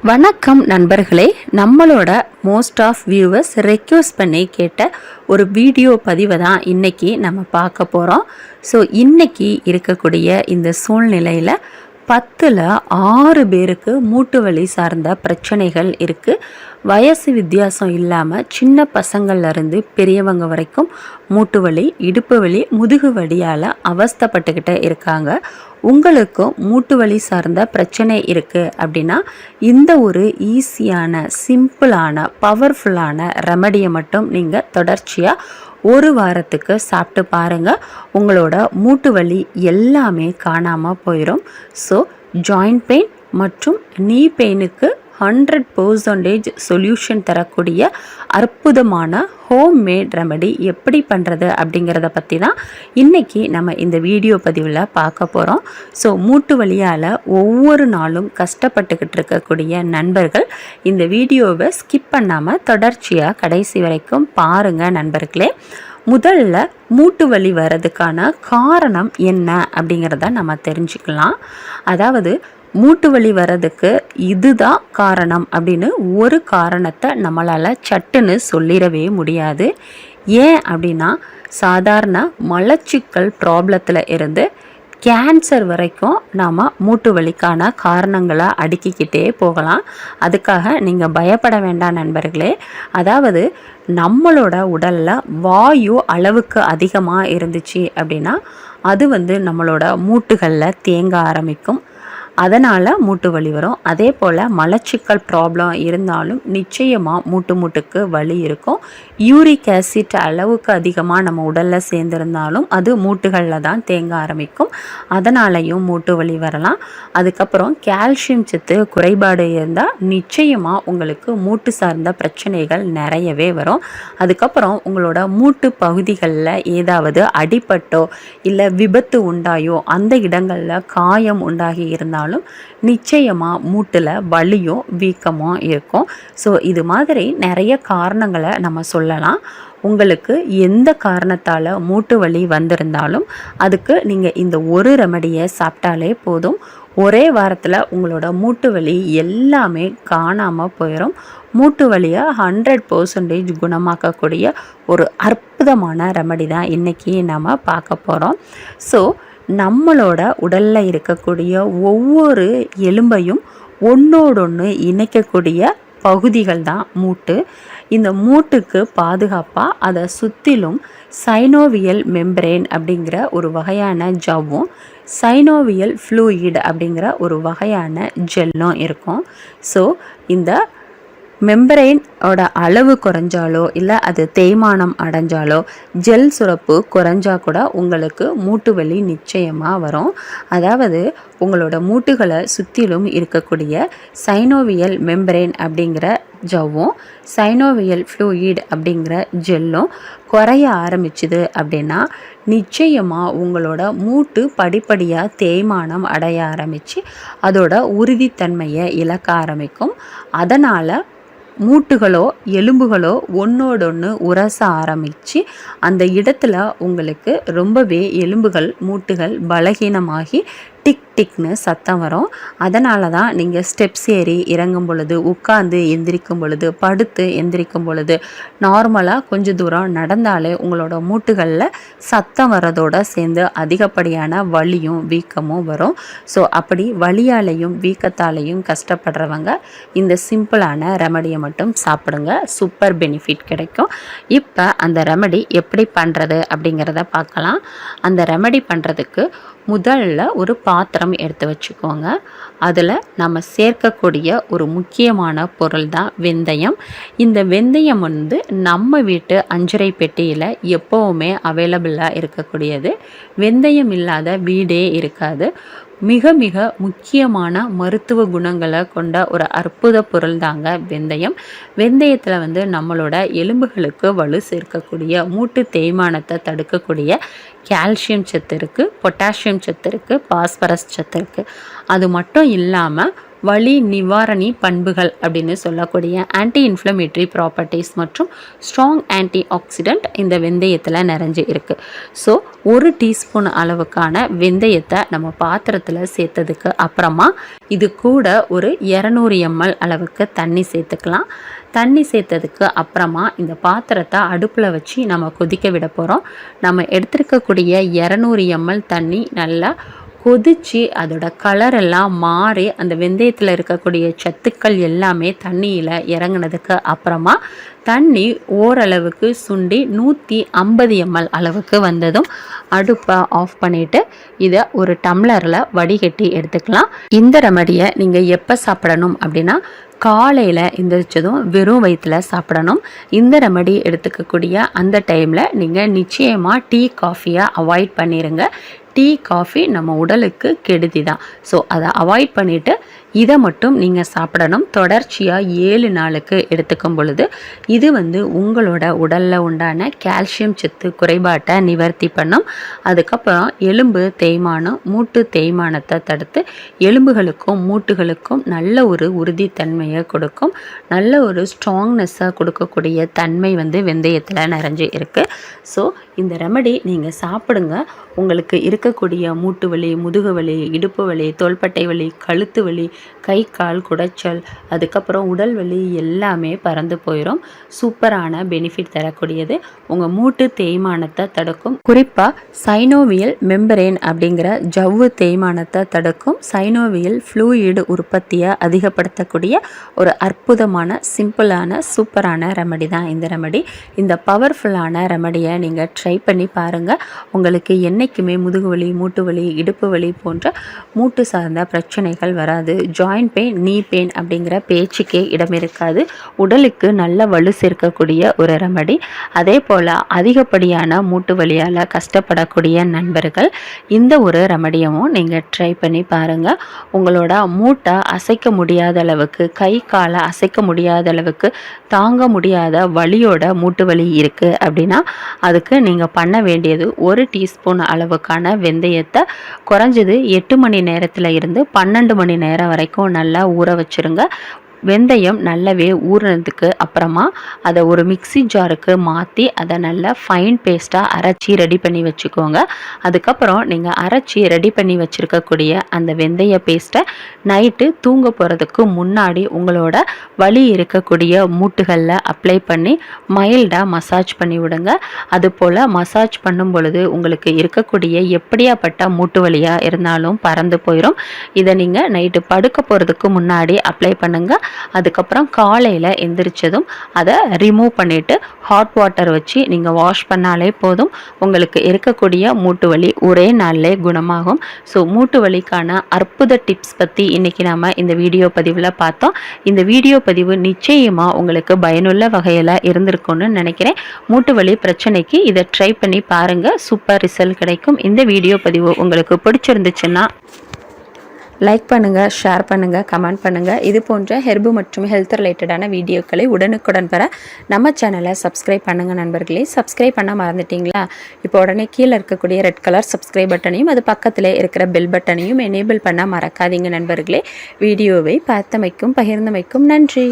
வணக்கம் நண்பர்களே நம்மளோட மோஸ்ட் ஆஃப் வியூவர்ஸ் ரெக்வஸ்ட் பண்ணி கேட்ட ஒரு வீடியோ பதிவை தான் இன்றைக்கி நம்ம பார்க்க போகிறோம் ஸோ இன்றைக்கி இருக்கக்கூடிய இந்த சூழ்நிலையில் பத்தில் ஆறு பேருக்கு மூட்டு வலி சார்ந்த பிரச்சனைகள் இருக்குது வயசு வித்தியாசம் இல்லாமல் சின்ன பசங்கள்லேருந்து பெரியவங்க வரைக்கும் மூட்டு வலி இடுப்பு வலி முதுகு வலியால் அவஸ்தப்பட்டுக்கிட்டே இருக்காங்க. உங்களுக்கும் மூட்டு வலி சார்ந்த பிரச்சனை இருக்குது அப்படின்னா இந்த ஒரு ஈஸியான சிம்பிளான பவர்ஃபுல்லான ரெமடியை மட்டும் நீங்கள் தொடர்ச்சியாக ஒரு வாரத்துக்கு சாப்பிட்டு பாருங்கள் உங்களோட மூட்டு வலி எல்லாமே காணாமல் போயிடும் ஸோ ஜாயிண்ட் பெயின் மற்றும் நீ பெயினுக்கு ஹண்ட்ரட் பர்சன்டேஜ் சொல்யூஷன் தரக்கூடிய அற்புதமான ஹோம் மேட் ரெமடி எப்படி பண்ணுறது அப்படிங்கிறத பற்றி தான் இன்றைக்கி நம்ம இந்த வீடியோ பதிவில் பார்க்க போகிறோம் ஸோ மூட்டு வழியால் ஒவ்வொரு நாளும் கஷ்டப்பட்டுக்கிட்டு இருக்கக்கூடிய நண்பர்கள் இந்த வீடியோவை ஸ்கிப் பண்ணாமல் தொடர்ச்சியாக கடைசி வரைக்கும் பாருங்கள் நண்பர்களே. முதல்ல மூட்டு வலி வர்றதுக்கான காரணம் என்ன அப்படிங்கிறத நம்ம தெரிஞ்சுக்கலாம். அதாவது மூட்டு வலி வர்றதுக்கு இதுதான் காரணம் அப்படின்னு ஒரு காரணத்தை நம்மளால் சட்டுன்னு சொல்லிடவே முடியாது. ஏன் அப்படின்னா சாதாரண மலச்சிக்கல் ப்ராப்ளத்தில் இருந்து கேன்சர் வரைக்கும் நாம் மூட்டு வலிக்கான காரணங்களை அடுக்கிக்கிட்டே போகலாம். அதுக்காக நீங்கள் பயப்பட வேண்டாம் நண்பர்களே. அதாவது நம்மளோட உடலில் வாயு அளவுக்கு அதிகமாக இருந்துச்சு அப்படின்னா அது வந்து நம்மளோட மூட்டுகளில் தேங்க ஆரம்பிக்கும். அதனால் மூட்டு வலி வரும். அதே போல் மலச்சிக்கல் ப்ராப்ளம் இருந்தாலும் நிச்சயமாக மூட்டு மூட்டுக்கு வலி இருக்கும். யூரிக் ஆசிட் அளவுக்கு அதிகமாக நம்ம உடலில் சேர்ந்துருந்தாலும் அது மூட்டுகளில் தான் தேங்க ஆரம்பிக்கும். அதனாலையும் மூட்டு வலி வரலாம். அதுக்கப்புறம் கால்சியம் சத்து குறைபாடு இருந்தால் நிச்சயமாக உங்களுக்கு மூட்டு சார்ந்த பிரச்சனைகள் நிறையவே வரும். அதுக்கப்புறம் உங்களோட மூட்டு பகுதிகளில் ஏதாவது அடிப்பட்டோ இல்லை விபத்து உண்டாயோ அந்த இடங்களில் காயம் உண்டாகி இருந்தால் இருந்தாலும் நிச்சயமாக மூட்டில் வலியும் வீக்கமும் இருக்கும். ஸோ இது மாதிரி நிறைய காரணங்களை நம்ம சொல்லலாம். உங்களுக்கு எந்த காரணத்தால் மூட்டு வலி வந்திருந்தாலும் அதுக்கு நீங்கள் இந்த ஒரு ரெமடியை சாப்பிட்டாலே போதும். ஒரே வாரத்தில் உங்களோட மூட்டு வலி எல்லாமே காணாமல் போயிடும் மூட்டு வலியை ஹண்ட்ரட் பர்சன்டேஜ் குணமாக்கக்கூடிய ஒரு அற்புதமான ரெமடி தான் இன்றைக்கி நம்ம பார்க்க போகிறோம் ஸோ நம்மளோட உடலில் இருக்கக்கூடிய ஒவ்வொரு எலும்பையும் ஒன்றோடொன்று இணைக்கக்கூடிய பகுதிகள் தான் மூட்டு. இந்த மூட்டுக்கு பாதுகாப்பாக அதை சுற்றிலும் சைனோவியல் மெம்பரேன் அப்படிங்கிற ஒரு வகையான ஜவ்வும் சைனோவியல் ஃப்ளூயிட் அப்படிங்கிற ஒரு வகையான ஜெல்லும் இருக்கும். ஸோ இந்த மெம்பரைனோட அளவு குறைஞ்சாலோ இல்லை அது தேய்மானம் அடைஞ்சாலோ ஜெல் சுரப்பு குறைஞ்சா கூட உங்களுக்கு மூட்டு வலி நிச்சயமாக வரும். அதாவது உங்களோட மூட்டுகளை சுற்றிலும் இருக்கக்கூடிய சைனோவியல் மெம்பரைன் அப்படிங்கிற ஜவ்வும் சைனோவியல் ஃப்ளூயிட் அப்படிங்கிற ஜெல்லும் குறைய ஆரம்பிச்சுது அப்படின்னா நிச்சயமாக உங்களோட மூட்டு படிப்படியாக தேய்மானம் அடைய ஆரம்பித்து அதோட உறுதித்தன்மையை இழக்க ஆரம்பிக்கும். அதனால் மூட்டுகளோ எலும்புகளோ ஒன்றோடொன்று உரச ஆரம்பித்து அந்த இடத்துல உங்களுக்கு ரொம்பவே எலும்புகள் மூட்டுகள் பலகீனமாகி டிக் டிக்னு சத்தம் வரும். அதனால தான் நீங்கள் ஸ்டெப்ஸ் ஏறி இறங்கும் பொழுது உட்காந்து எந்திரிக்கும் பொழுது படுத்து எந்திரிக்கும் பொழுது நார்மலாக கொஞ்சம் தூரம் நடந்தாலே உங்களோட மூட்டுகளில் சத்தம் வர்றதோட சேர்ந்து அதிகப்படியான வலியும் வீக்கமும் வரும். ஸோ அப்படி வலியாலையும் வீக்கத்தாலையும் கஷ்டப்படுறவங்க இந்த சிம்பிளான ரெமடியை மட்டும் சாப்பிடுங்க. சூப்பர் பெனிஃபிட் கிடைக்கும். இப்போ அந்த ரெமடி எப்படி பண்ணுறது அப்படிங்கிறத பார்க்கலாம். அந்த ரெமடி பண்ணுறதுக்கு முதல்ல ஒரு பாத்திரம் எடுத்து வச்சுக்கோங்க. அதில் நம்ம சேர்க்கக்கூடிய ஒரு முக்கியமான பொருள் தான் வெந்தயம். இந்த வெந்தயம் வந்து நம்ம வீட்டு அஞ்சரை பெட்டியில் எப்போவுமே அவைலபிளாக இருக்கக்கூடியது. வெந்தயம் இல்லாத வீடே இருக்காது. மிக மிக முக்கியமான மருத்துவ குணங்களை கொண்ட ஒரு அற்புத பொருள் தாங்க வெந்தயம். வெந்தயத்தில் வந்து நம்மளோட எலும்புகளுக்கு வலு சேர்க்கக்கூடிய மூட்டு தேய்மானத்தை தடுக்கக்கூடிய கால்சியம் சத்து இருக்குது பொட்டாசியம் சத்து இருக்குது பாஸ்பரஸ் சத்து இருக்குது அது மட்டும் இல்லாமல் வலி நிவாரணி பண்புகள் அப்படின்னு சொல்லக்கூடிய ஆன்டி இன்ஃப்ளமேட்டரி ப்ராப்பர்ட்டிஸ் மற்றும் ஸ்ட்ராங் ஆன்டி ஆக்சிடென்ட் இந்த வெந்தயத்தில் நிறைஞ்சு இருக்குது ஸோ ஒரு டீஸ்பூன் அளவுக்கான வெந்தயத்தை நம்ம பாத்திரத்தில் சேர்த்ததுக்கு அப்புறமா இது கூட ஒரு இரநூறு எம்எல் அளவுக்கு தண்ணி சேர்த்துக்கலாம். தண்ணி சேர்த்ததுக்கு அப்புறமா இந்த பாத்திரத்தை அடுப்பில் வச்சு நம்ம கொதிக்க விட போகிறோம் நம்ம எடுத்துருக்கக்கூடிய இரநூறு எம்எல் தண்ணி நல்லா கொதித்து அதோட கலர் எல்லாம் மாறி அந்த வெந்தயத்தில் இருக்கக்கூடிய சத்துக்கள் எல்லாமே தண்ணியில் இறங்குனதுக்கு அப்புறமா தண்ணி ஓரளவுக்கு சுண்டி நூற்றி ஐம்பது எம்எல் அளவுக்கு வந்ததும் அடுப்பை ஆஃப் பண்ணிவிட்டு இதை ஒரு டம்ளரில் வடிகட்டி எடுத்துக்கலாம். இந்த ரெமடியை நீங்கள் எப்போ சாப்பிடணும் அப்படின்னா காலையில் எந்திரிச்சதும் வெறும் வயிற்றில் சாப்பிடணும். இந்த ரெமடி எடுத்துக்கக்கூடிய அந்த டைமில் நீங்கள் நிச்சயமாக டீ காஃபியை அவாய்ட் பண்ணிடுங்க டீ காஃபி நம்ம உடலுக்கு கெடுதி தான் ஸோ அதை அவாய்ட் பண்ணிவிட்டு இதை மட்டும் நீங்கள் சாப்பிடணும். தொடர்ச்சியாக ஏழு நாளுக்கு எடுத்துக்கும் பொழுது இது வந்து உங்களோட உடலில் உண்டான கால்சியம் சத்து குறைபாட்டை நிவர்த்தி பண்ணும். அதுக்கப்புறம் எலும்பு தேய்மானம் மூட்டு தேய்மானத்தை தடுத்து எலும்புகளுக்கும் மூட்டுகளுக்கும் நல்ல ஒரு உறுதித்தன்மையை கொடுக்கும். நல்ல ஒரு ஸ்ட்ராங்னஸ்ஸாக கொடுக்கக்கூடிய தன்மை வந்து வெந்தயத்தில் நிறைஞ்சு இருக்குது ஸோ இந்த ரெமடி நீங்கள் சாப்பிடுங்க. உங்களுக்கு இருக்கக்கூடிய மூட்டு வலி முதுகு வலி இடுப்பு வலி தோள்பட்டை வலி கழுத்து வலி கை கால் குடைச்சல் அதுக்கப்புறம் உடல் வலி எல்லாமே பறந்து போயிடும் சூப்பரான பெனிஃபிட் தரக்கூடியது. உங்கள் மூட்டு தேய்மானத்தை தடுக்கும். குறிப்பாக சைனோவியல் மெம்பரேன் அப்படிங்கிற ஜவ்வு தேய்மானத்தை தடுக்கும். சைனோவியல் ஃப்ளூயிடு உற்பத்தியை அதிகப்படுத்தக்கூடிய ஒரு அற்புதமான சிம்பிளான சூப்பரான ரெமடி தான் இந்த ரெமடி இந்த பவர்ஃபுல்லான ரெமடியை நீங்கள் ட்ரை பண்ணி பாருங்கள் உங்களுக்கு என்றைக்குமே முதுகு வலி மூட்டு வலி இடுப்பு வலி போன்ற மூட்டு சார்ந்த பிரச்சனைகள் வராது. ஜாயின்ட் பெயின் நீ பெயின் அப்படிங்கிற பேச்சுக்கே இடம் இருக்காது. உடலுக்கு நல்ல வலு சேர்க்கக்கூடிய ஒரு ரெமடி அதே போல் அதிகப்படியான மூட்டு வலியால் கஷ்டப்படக்கூடிய நண்பர்கள் இந்த ஒரு ரெமடியவும் நீங்கள் ட்ரை பண்ணி பாருங்கள் உங்களோட மூட்டை அசைக்க முடியாத அளவுக்கு கை காலை அசைக்க முடியாத அளவுக்கு தாங்க முடியாத வலியோட மூட்டு வலி இருக்குது அப்படின்னா அதுக்கு நீங்கள் பண்ண வேண்டியது ஒரு டீஸ்பூன் அளவுக்கான வெந்தயத்தை குறைஞ்சது எட்டு மணி நேரத்தில் இருந்து பன்னெண்டு மணி நேரம் வரைக்கும் நல்லா ஊற வச்சுருங்க. வெந்தயம் நல்லாவே ஊறினதுக்கு அப்புறமா அதை ஒரு மிக்சி ஜாருக்கு மாற்றி அதை நல்லா ஃபைன் பேஸ்ட்டாக அரைச்சி ரெடி பண்ணி வச்சுக்கோங்க. அதுக்கப்புறம் நீங்கள் அரைச்சி ரெடி பண்ணி வச்சுருக்கக்கூடிய அந்த வெந்தய பேஸ்ட்டை நைட்டு தூங்க போகிறதுக்கு முன்னாடி உங்களோட வலி இருக்கக்கூடிய மூட்டுகளில் அப்ளை பண்ணி மைல்டாக மசாஜ் பண்ணி விடுங்க. அதுபோல் மசாஜ் பண்ணும் பொழுது உங்களுக்கு இருக்கக்கூடிய எப்படியாப்பட்ட மூட்டு வலியாக இருந்தாலும் பறந்து போயிடும் இதை நீங்கள் நைட்டு படுக்க போகிறதுக்கு முன்னாடி அப்ளை பண்ணுங்கள் அதுக்கப்புறம் காலையில் எந்திரிச்சதும் அதை ரிமூவ் பண்ணிவிட்டு ஹாட் வாட்டர் வச்சு நீங்கள் வாஷ் பண்ணாலே போதும். உங்களுக்கு இருக்கக்கூடிய மூட்டு வலி ஒரே நாளிலே குணமாகும். ஸோ மூட்டு வலிக்கான அற்புத டிப்ஸ் பற்றி இன்றைக்கி நாம் இந்த வீடியோ பதிவில் பார்த்தோம். இந்த வீடியோ பதிவு நிச்சயமாக உங்களுக்கு பயனுள்ள வகையில் இருந்திருக்கும்னு நினைக்கிறேன். மூட்டு வலி பிரச்சனைக்கு இதை ட்ரை பண்ணி பாருங்கள் சூப்பர் ரிசல்ட் கிடைக்கும். இந்த வீடியோ பதிவு உங்களுக்கு பிடிச்சிருந்துச்சுன்னா லைக் பண்ணுங்கள் ஷேர் பண்ணுங்கள் கமெண்ட் பண்ணுங்கள் இது போன்ற ஹெர்பு மற்றும் ஹெல்த் ரிலேட்டடான வீடியோக்களை உடனுக்குடன் பெற நம்ம சேனலை சப்ஸ்கிரைப் பண்ணுங்கள் நண்பர்களே. சப்ஸ்கிரைப் பண்ண மறந்துட்டிங்களா? இப்போ உடனே கீழே இருக்கக்கூடிய ரெட் கலர் சப்ஸ்கிரைப் பட்டனையும் அது பக்கத்தில் இருக்கிற பெல் பட்டனையும் எனேபிள் பண்ண மறக்காதீங்க நண்பர்களே. வீடியோவை பார்த்தமைக்கும் பகிர்ந்தமைக்கும் நன்றி.